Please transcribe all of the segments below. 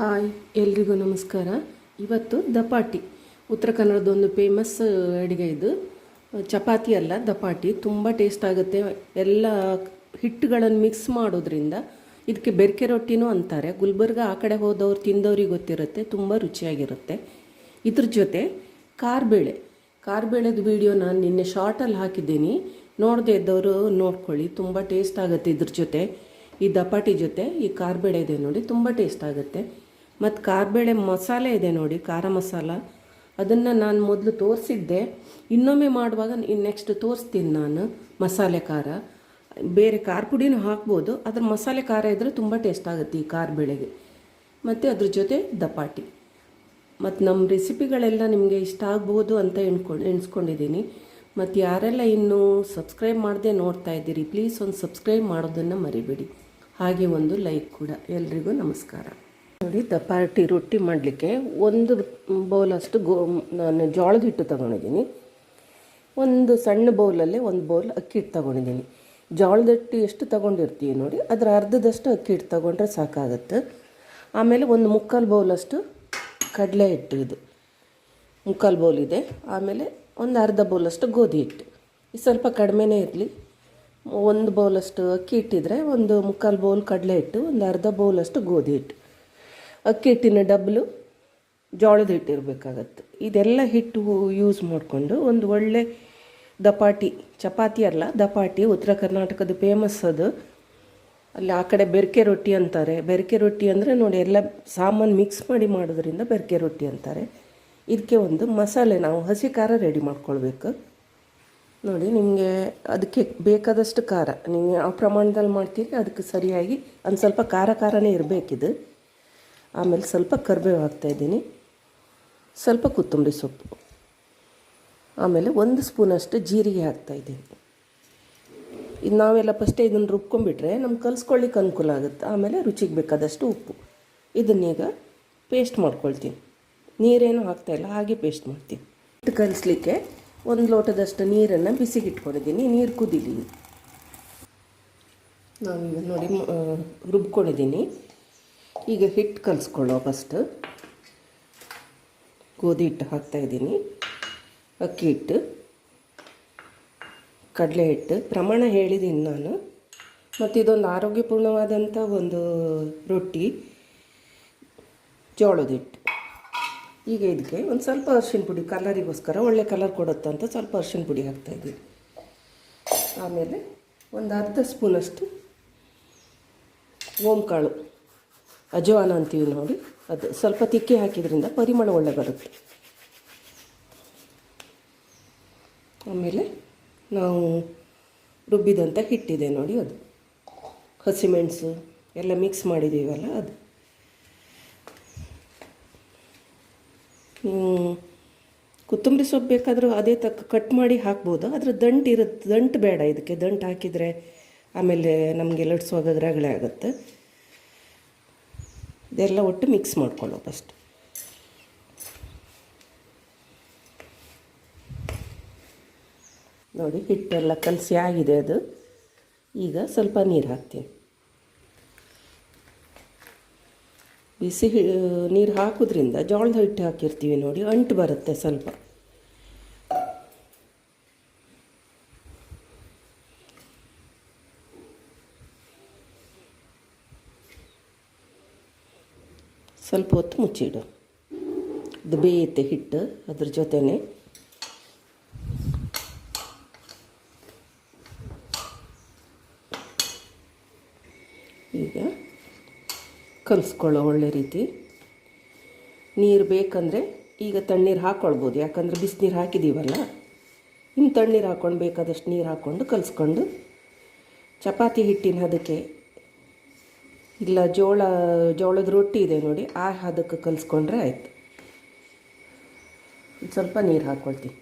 Hi, ಎಲ್ರಿಗೂ ನಮಸ್ಕಾರ. ಇವತ್ತು ದಪಾಟಿ. ಉತ್ತರ ಕನ್ನಡದೊಂದು ಫೇಮಸ್ ಅಡುಗೆ ಇದು. ಚಪಾತಿ ಅಲ್ಲ, ದಪಾಟಿ. ತುಂಬ ಟೇಸ್ಟ್ ಆಗುತ್ತೆ. ಎಲ್ಲ ಹಿಟ್ಟುಗಳನ್ನು ಮಿಕ್ಸ್ ಮಾಡೋದ್ರಿಂದ ಇದಕ್ಕೆ ಬೆರಕೆ ರೊಟ್ಟಿನೂ ಅಂತಾರೆ. ಗುಲ್ಬರ್ಗ ಆ ಕಡೆ ಹೋದವ್ರು, ತಿಂದವ್ರಿಗೆ ಗೊತ್ತಿರುತ್ತೆ. ತುಂಬ ರುಚಿಯಾಗಿರುತ್ತೆ. ಇದ್ರ ಜೊತೆ ಕಾರ್ಬೇಳೆ. ಕಾರ್ಬೇಳೆದು ವಿಡಿಯೋ ನಾನು ನಿನ್ನೆ ಶಾರ್ಟಲ್ಲಿ ಹಾಕಿದ್ದೀನಿ. ನೋಡದೆ ಇದ್ದವರು ನೋಡ್ಕೊಳ್ಳಿ. ತುಂಬ ಟೇಸ್ಟ್ ಆಗುತ್ತೆ ಇದ್ರ ಜೊತೆ. ಈ ದಪಾಟಿ ಜೊತೆ ಈ ಕಾರ್ಬೇಳೆ ಇದೆ ನೋಡಿ, ತುಂಬ ಟೇಸ್ಟ್ ಆಗುತ್ತೆ. ಮತ್ತು ಕಾರ್ಬೇಳೆ ಮಸಾಲೆ ಇದೆ ನೋಡಿ, ಖಾರ ಮಸಾಲ. ಅದನ್ನು ನಾನು ಮೊದಲು ತೋರಿಸಿದ್ದೆ. ಇನ್ನೊಮ್ಮೆ ಮಾಡುವಾಗ ನೆಕ್ಸ್ಟ್ ತೋರಿಸ್ತೀನಿ ನಾನು ಮಸಾಲೆ ಖಾರ. ಬೇರೆ ಖಾರ ಪುಡಿನೂ ಹಾಕ್ಬೋದು ಅದ್ರ ಮಸಾಲೆ ಖಾರ ಇದ್ದರೆ ತುಂಬ ಟೇಸ್ಟ್ ಆಗುತ್ತೆ ಈ ಕಾರ್ಬೇಳೆಗೆ ಮತ್ತು ಅದ್ರ ಜೊತೆ ದಪಾಟಿ. ಮತ್ತು ನಮ್ಮ ರೆಸಿಪಿಗಳೆಲ್ಲ ನಿಮಗೆ ಇಷ್ಟ ಆಗ್ಬೋದು ಅಂತ ಎಣ್ಕೊಂಡು ಎಣಿಸ್ಕೊಂಡಿದ್ದೀನಿ ಮತ್ತು ಯಾರೆಲ್ಲ ಇನ್ನೂ ಸಬ್ಸ್ಕ್ರೈಬ್ ಮಾಡದೆ ನೋಡ್ತಾ ಇದ್ದೀರಿ ಪ್ಲೀಸ್ ಒಂದು ಸಬ್ಸ್ಕ್ರೈಬ್ ಮಾಡೋದನ್ನು ಮರಿಬೇಡಿ. ಹಾಗೆ ಒಂದು ಲೈಕ್ ಕೂಡ. ಎಲ್ರಿಗೂ ನಮಸ್ಕಾರ. ನೋಡಿ ದಪಾಟಿ ರೊಟ್ಟಿ ಮಾಡಲಿಕ್ಕೆ ಒಂದು ಬೌಲಷ್ಟು ಗೋ ನಾನು ಜೋಳದ ಹಿಟ್ಟು ತಗೊಂಡಿದ್ದೀನಿ. ಒಂದು ಸಣ್ಣ ಬೌಲಲ್ಲೇ ಒಂದು ಬೌಲ್ ಅಕ್ಕಿ ಹಿಟ್ಟು ತಗೊಂಡಿದ್ದೀನಿ. ಜೋಳದ ಹಿಟ್ಟು ಎಷ್ಟು ತಗೊಂಡಿರ್ತೀವಿ ನೋಡಿ, ಅದರ ಅರ್ಧದಷ್ಟು ಅಕ್ಕಿ ಹಿಟ್ಟು ತಗೊಂಡ್ರೆ ಸಾಕಾಗುತ್ತೆ. ಆಮೇಲೆ ಒಂದು ಮುಕ್ಕಾಲು ಬೌಲಷ್ಟು ಕಡಲೆ ಹಿಟ್ಟು ಇದು. ಮುಕ್ಕಾಲು ಬೌಲ್ ಇದೆ. ಆಮೇಲೆ ಒಂದು ಅರ್ಧ ಬೌಲಷ್ಟು ಗೋಧಿ ಹಿಟ್ಟು. ಇದು ಸ್ವಲ್ಪ ಕಡಿಮೆನೇ ಇರಲಿ. ಒಂದು ಬೌಲಷ್ಟು ಅಕ್ಕಿ ಹಿಟ್ಟಿದ್ರೆ ಒಂದು ಮುಕ್ಕಾಲು ಬೌಲ್ ಕಡಲೆ ಹಿಟ್ಟು, ಒಂದು ಅರ್ಧ ಬೌಲಷ್ಟು ಗೋಧಿ ಹಿಟ್ಟು. ಅಕ್ಕಿ ಹಿಟ್ಟಿನ ಡಬ್ಲು ಜೋಳದ ಹಿಟ್ಟು ಇರಬೇಕಾಗತ್ತೆ ಇದೆಲ್ಲ ಹಿಟ್ಟು ಯೂಸ್ ಮಾಡಿಕೊಂಡು ಒಂದು ಒಳ್ಳೆ ದಪಾಟಿ, ಚಪಾತಿ ಅಲ್ಲ, ದಪಾಟಿ, ಉತ್ತರ ಕರ್ನಾಟಕದ ಫೇಮಸ್ ಅದು. ಅಲ್ಲಿ ಆ ಕಡೆ ಬೆರಕೆ ರೊಟ್ಟಿ ಅಂತಾರೆ. ಬೆರಕೆ ರೊಟ್ಟಿ ಅಂದರೆ ನೋಡಿ ಎಲ್ಲ ಸಾಮಾನು ಮಿಕ್ಸ್ ಮಾಡಿ ಮಾಡೋದ್ರಿಂದ ಬೆರಕೆ ರೊಟ್ಟಿ ಅಂತಾರೆ. ಇದಕ್ಕೆ ಒಂದು ಮಸಾಲೆ, ನಾವು ಹಸಿ ಖಾರ ರೆಡಿ ಮಾಡ್ಕೊಳ್ಬೇಕು. ನೋಡಿ ನಿಮಗೆ ಅದಕ್ಕೆ ಬೇಕಾದಷ್ಟು ಖಾರ. ನೀವು ಯಾವ ಪ್ರಮಾಣದಲ್ಲಿ ಮಾಡ್ತೀರಿ, ಅದಕ್ಕೆ ಸರಿಯಾಗಿ ಒಂದು ಸ್ವಲ್ಪ ಖಾರ ಖಾರನೇ ಇರಬೇಕಿದು. ಆಮೇಲೆ ಸ್ವಲ್ಪ ಕರಿಬೇವು ಹಾಕ್ತಾಯಿದ್ದೀನಿ ಸ್ವಲ್ಪ ಕೊತ್ತಂಬರಿ ಸೊಪ್ಪು. ಆಮೇಲೆ ಒಂದು ಸ್ಪೂನಷ್ಟು ಜೀರಿಗೆ ಹಾಕ್ತಾಯಿದ್ದೀನಿ ಇದು ನಾವೆಲ್ಲ ಫಸ್ಟೇ ಇದನ್ನು ರುಬ್ಕೊಂಡ್ಬಿಟ್ರೆ ನಮ್ಗೆ ಕಲ್ಸ್ಕೊಳ್ಳಿಕ್ಕೆ ಅನುಕೂಲ ಆಗುತ್ತೆ. ಆಮೇಲೆ ರುಚಿಗೆ ಬೇಕಾದಷ್ಟು ಉಪ್ಪು. ಇದನ್ನೀಗ ಪೇಸ್ಟ್ ಮಾಡ್ಕೊಳ್ತೀನಿ. ನೀರೇನು ಹಾಕ್ತಾಯಿಲ್ಲ ಹಾಗೆ ಪೇಸ್ಟ್ ಮಾಡ್ತೀನಿ. ಹಿಟ್ಟು ಕಲಿಸ್ಲಿಕ್ಕೆ ಒಂದು ಲೋಟದಷ್ಟು ನೀರನ್ನು ಬಿಸಿಗೆ ಇಟ್ಕೊಂಡಿದ್ದೀನಿ ನೀರು ಕುದೀಲಿ. ನಾವೀಗ ನೋಡಿ ರುಬ್ಕೊಂಡಿದ್ದೀನಿ. ಈಗ ಹಿಟ್ಟು ಕಲಿಸ್ಕೊಳ್ಳೋ ಫಸ್ಟ್ ಗೋಧಿ ಹಿಟ್ಟು ಹಾಕ್ತಾಯಿದ್ದೀನಿ ಅಕ್ಕಿ ಹಿಟ್ಟು, ಕಡಲೆ ಹಿಟ್ಟು, ಪ್ರಮಾಣ ಹೇಳಿದ್ದೀನಿ ನಾನು. ಮತ್ತು ಇದೊಂದು ಆರೋಗ್ಯಪೂರ್ಣವಾದಂಥ ಒಂದು ರೊಟ್ಟಿ, ಜೋಳದ ಹಿಟ್ಟು. ಈಗ ಇದಕ್ಕೆ ಒಂದು ಸ್ವಲ್ಪ ಅರ್ಶಿನ ಪುಡಿ, ಕಲರಿಗೋಸ್ಕರ ಒಳ್ಳೆ ಕಲರ್ ಕೊಡುತ್ತಂತ ಸ್ವಲ್ಪ ಅರ್ಶಿನ ಪುಡಿ ಹಾಕ್ತಾಯಿದ್ದೀನಿ ಆಮೇಲೆ ಒಂದು ಅರ್ಧ ಸ್ಪೂನಷ್ಟು ಓಂಕಾಳು. ಅಜವಾನ ಅಂತೀವಿ ನೋಡಿ. ಅದು ಸ್ವಲ್ಪ ತಿಕ್ಕಿ ಹಾಕಿದ್ರಿಂದ ಪರಿಮಳ ಒಳ್ಳೆ ಬರುತ್ತೆ. ಆಮೇಲೆ ನಾವು ರುಬ್ಬಿದಂಥ ಹಿಟ್ಟಿದೆ ನೋಡಿ ಅದು. ಹಸಿಮೆಣಸು ಎಲ್ಲ ಮಿಕ್ಸ್ ಮಾಡಿದ್ದೀವಲ್ಲ ಅದು. ನೀವು ಕೊತ್ತಂಬರಿ ಸೊಪ್ಪು ಬೇಕಾದರೂ ಅದೇ ತಕ್ಕ ಕಟ್ ಮಾಡಿ ಹಾಕ್ಬೋದು. ಆದರೆ ದಂಟು ಇರುತ್ತೆ ದಂಟು ಬೇಡ ಇದಕ್ಕೆ. ದಂಟು ಹಾಕಿದರೆ ಆಮೇಲೆ ನಮಗೆ ಲಟ್ಸುವಾಗ ರಗಳೆ ಆಗುತ್ತೆ. ಇದೆಲ್ಲ ಒಟ್ಟು ಮಿಕ್ಸ್ ಮಾಡ್ಕೊಳ್ಳೋ ಫಸ್ಟ್ ನೋಡಿ, ಹಿಟ್ಟೆಲ್ಲ ಕಲಸಿ ಆಗಿದೆ ಅದು. ಈಗ ಸ್ವಲ್ಪ ನೀರು ಹಾಕ್ತೀನಿ. ಬಿಸಿ ನೀರು ಹಾಕೋದ್ರಿಂದ ಜೋಳದ ಹಿಟ್ಟು ಹಾಕಿರ್ತೀವಿ ನೋಡಿ, ಅಂಟು ಬರುತ್ತೆ ಸ್ವಲ್ಪ. ಸ್ವಲ್ಪ ಹೊತ್ತು ಮುಚ್ಚಿಡು. ಅದು ಬೇಯುತ್ತೆ ಹಿಟ್ಟು ಅದ್ರ ಜೊತೆನೆ. ಈಗ ಕಲಿಸ್ಕೊಳ್ಳೋ ಒಳ್ಳೆ ರೀತಿ. ನೀರು ಬೇಕಂದರೆ ಈಗ ತಣ್ಣೀರು ಹಾಕ್ಕೊಳ್ಬೋದು ಯಾಕಂದರೆ ಬಿಸಿನೀರು ಹಾಕಿದ್ದೀವಲ್ಲ ಇನ್ನು ತಣ್ಣೀರು ಹಾಕ್ಕೊಂಡು ಬೇಕಾದಷ್ಟು ನೀರು ಹಾಕ್ಕೊಂಡು ಕಲಿಸ್ಕೊಂಡು ಚಪಾತಿ ಹಿಟ್ಟಿನ ಹದಕ್ಕೆ ಇಲ್ಲ, ಜೋಳ, ಜೋಳದ ರೊಟ್ಟಿ ಇದೆ ನೋಡಿ. ಆ ಹದಕ್ಕೆ ಕಲಿಸ್ಕೊಂಡ್ರೆ ಆಯಿತು. ಸ್ವಲ್ಪ ನೀರು ಹಾಕ್ಕೊಳ್ತೀನಿ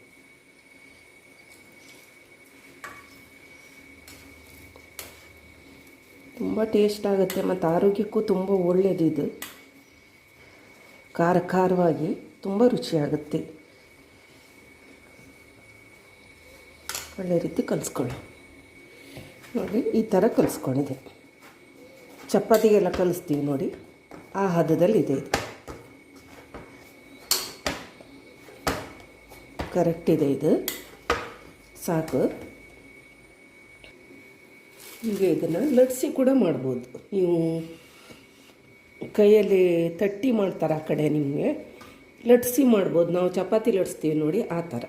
ತುಂಬ ಟೇಸ್ಟ್ ಆಗುತ್ತೆ ಮತ್ತು ಆರೋಗ್ಯಕ್ಕೂ ತುಂಬ ಒಳ್ಳೆಯದಿದು ಖಾರ ಖಾರವಾಗಿ ತುಂಬ ರುಚಿಯಾಗುತ್ತೆ. ಒಳ್ಳೆ ರೀತಿ ಕಲಿಸ್ಕೊಳ್ಳಿ. ನೋಡಿ, ಈ ಥರ ಕಲಿಸ್ಕೊಂಡಿದೆ. ಚಪಾತಿಗೆಲ್ಲ ಕಲಿಸ್ತೀವಿ ನೋಡಿ. ಆ ಹದದಲ್ಲಿ ಇದೆ. ಇದು ಕರೆಕ್ಟ್ ಇದೆ ಇದು. ಸಾಕು. ಹೀಗೆ ಇದನ್ನು ಲಟ್ಸಿ ಕೂಡ ಮಾಡ್ಬೋದು. ನೀವು ಕೈಯಲ್ಲಿ ತಟ್ಟಿ ಮಾಡ್ತಾರೆ ಆ ಕಡೆ ನಿಮಗೆ. ಲಟ್ಸಿ ಮಾಡ್ಬೋದು. ನಾವು ಚಪಾತಿ ಲಟ್ಸ್ತೀವಿ ನೋಡಿ ಆ ಥರ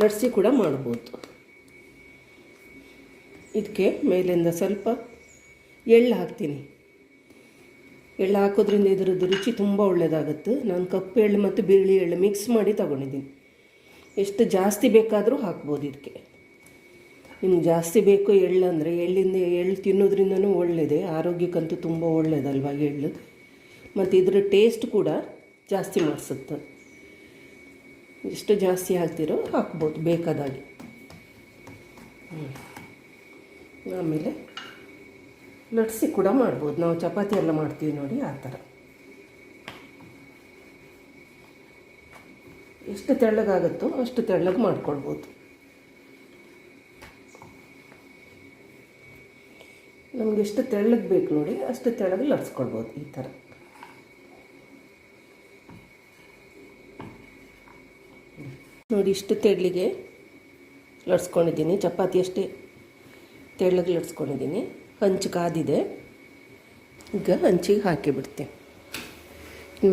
ಲಟ್ಸಿ ಕೂಡ ಮಾಡ್ಬೋದು. ಇದಕ್ಕೆ ಮೇಲಿಂದ ಸ್ವಲ್ಪ ಎಳ್ಳು ಹಾಕ್ತೀನಿ. ಎಳ್ಳು ಹಾಕೋದ್ರಿಂದ ಇದರದ್ದು ರುಚಿ ತುಂಬ ಒಳ್ಳೆಯದಾಗುತ್ತೆ ನಾನು ಕಪ್ಪು ಎಳ್ಳು ಮತ್ತು ಬಿಳಿ ಎಳ್ಳು ಮಿಕ್ಸ್ ಮಾಡಿ ತಗೊಂಡಿದ್ದೀನಿ. ಎಷ್ಟು ಜಾಸ್ತಿ ಬೇಕಾದರೂ ಹಾಕ್ಬೋದು ಇದಕ್ಕೆ ನಿಮ್ಗೆ ಜಾಸ್ತಿ ಬೇಕು ಎಳ್ಳು ಅಂದರೆ ಎಳ್ಳಿಂದ ಎಳ್ಳು ತಿನ್ನೋದ್ರಿಂದನೂ ಒಳ್ಳೆಯದೆ ಆರೋಗ್ಯಕ್ಕಂತೂ ತುಂಬ ಒಳ್ಳೆಯದಲ್ವಾ ಎಳ್ಳು? ಮತ್ತು ಇದರ ಟೇಸ್ಟ್ ಕೂಡ ಜಾಸ್ತಿ ಮಾಡಿಸುತ್ತೆ. ಎಷ್ಟು ಜಾಸ್ತಿ ಹಾಕ್ತಿರೋ ಹಾಕ್ಬೋದು ಬೇಕಾದಾಗಿ. ಆಮೇಲೆ ಲಟ್ಸಿ ಕೂಡ ಮಾಡ್ಬೋದು. ನಾವು ಚಪಾತಿ ಎಲ್ಲ ಮಾಡ್ತೀವಿ ನೋಡಿ, ಆ ಥರ. ಎಷ್ಟು ತೆಳ್ಳಗಾಗುತ್ತೋ ಅಷ್ಟು ತೆಳ್ಳಗೆ ಮಾಡ್ಕೊಳ್ಬೋದು. ನಮ್ಗೆ ಎಷ್ಟು ತೆಳ್ಳಗೆ ಬೇಕು ನೋಡಿ, ಅಷ್ಟು ತೆಳ್ಳಗೆ ಲಟ್ಸ್ಕೊಳ್ಬೋದು ಈ ಥರ. ನೋಡಿ, ಇಷ್ಟು ತೆಳ್ಳಗೆ ಲಟ್ಸ್ಕೊಂಡಿದ್ದೀನಿ ಚಪಾತಿ ಅಷ್ಟೇ ತೆಳ್ಳಗೆ ಲಟ್ಸ್ಕೊಂಡಿದ್ದೀನಿ ಹಂಚು ಕಾದಿದೆ ಈಗ ಹಂಚಿಗೆ ಹಾಕಿಬಿಡ್ತೀನಿ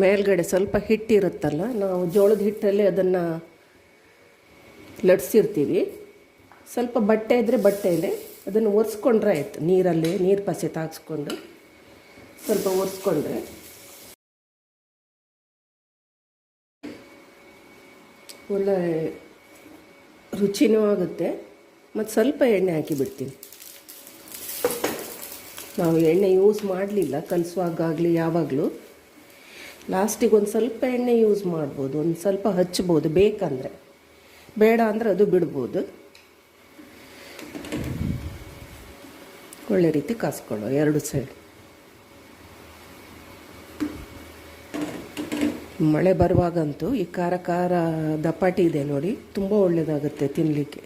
ಮೇಲ್ಗಡೆ ಸ್ವಲ್ಪ ಹಿಟ್ಟಿರುತ್ತಲ್ಲ, ನಾವು ಜೋಳದ ಹಿಟ್ಟಲ್ಲಿ ಅದನ್ನು ಲಟ್ಸಿರ್ತೀವಿ. ಸ್ವಲ್ಪ ಬಟ್ಟೆ ಇದ್ದರೆ ಬಟ್ಟೆಯಲ್ಲಿ ಅದನ್ನು ಒರೆಸ್ಕೊಂಡ್ರೆ ಆಯಿತು. ನೀರಲ್ಲಿ, ನೀರು ಪಸೆ ತಾಗಿಸ್ಕೊಂಡು ಸ್ವಲ್ಪ ಒರೆಸ್ಕೊಂಡ್ರೆ. ಒಳ್ಳೆ ರುಚಿನೂ ಆಗುತ್ತೆ. ಮತ್ತು ಸ್ವಲ್ಪ ಎಣ್ಣೆ ಹಾಕಿಬಿಡ್ತೀನಿ. ನಾವು ಎಣ್ಣೆ ಯೂಸ್ ಮಾಡಲಿಲ್ಲ ಕಲಿಸುವಾಗಲಿ ಯಾವಾಗಲೂ. ಲಾಸ್ಟಿಗೆ ಒಂದು ಸ್ವಲ್ಪ ಎಣ್ಣೆ ಯೂಸ್ ಮಾಡ್ಬೋದು, ಒಂದು ಸ್ವಲ್ಪ ಹಚ್ಬೋದು ಬೇಕಂದರೆ. ಬೇಡ ಅಂದರೆ ಅದು ಬಿಡ್ಬೋದು. ಒಳ್ಳೆ ರೀತಿ ಕಾಸ್ಕೊಳ್ಳೋ ಎರಡು ಸೈಡ್ ಮಳೆ ಬರುವಾಗಂತೂ ಈ ಖಾರ ಖಾರ ದಪಾಟಿ ಇದೆ ನೋಡಿ, ತುಂಬ ಒಳ್ಳೆಯದಾಗುತ್ತೆ ತಿನ್ನಲಿಕ್ಕೆ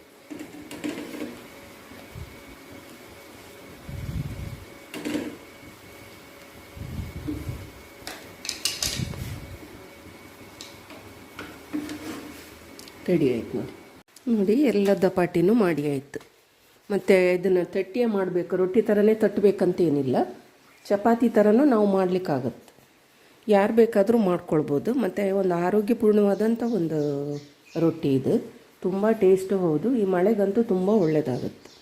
ರೆಡಿ ಆಯ್ತು ನೋಡಿ. ನೋಡಿ, ಎಲ್ಲ ದಪಾಟಿನೂ ಮಾಡಿ ಆಯಿತು. ಮತ್ತು ಇದನ್ನು ತಟ್ಟಿಯೇ ಮಾಡಬೇಕು, ರೊಟ್ಟಿ ಥರನೇ ತಟ್ಟಬೇಕಂತ ಏನಿಲ್ಲ. ಚಪಾತಿ ಥರನೂ ನಾವು ಮಾಡಲಿಕ್ಕಾಗತ್ತೆ. ಯಾರು ಬೇಕಾದರೂ ಮಾಡ್ಕೊಳ್ಬೋದು. ಮತ್ತು ಒಂದು ಆರೋಗ್ಯಪೂರ್ಣವಾದಂಥ ಒಂದು ರೊಟ್ಟಿ ಇದು. ತುಂಬ ಟೇಸ್ಟು ಹೌದು. ಈ ಮಳೆಗಂತೂ ತುಂಬ ಒಳ್ಳೆಯದಾಗುತ್ತೆ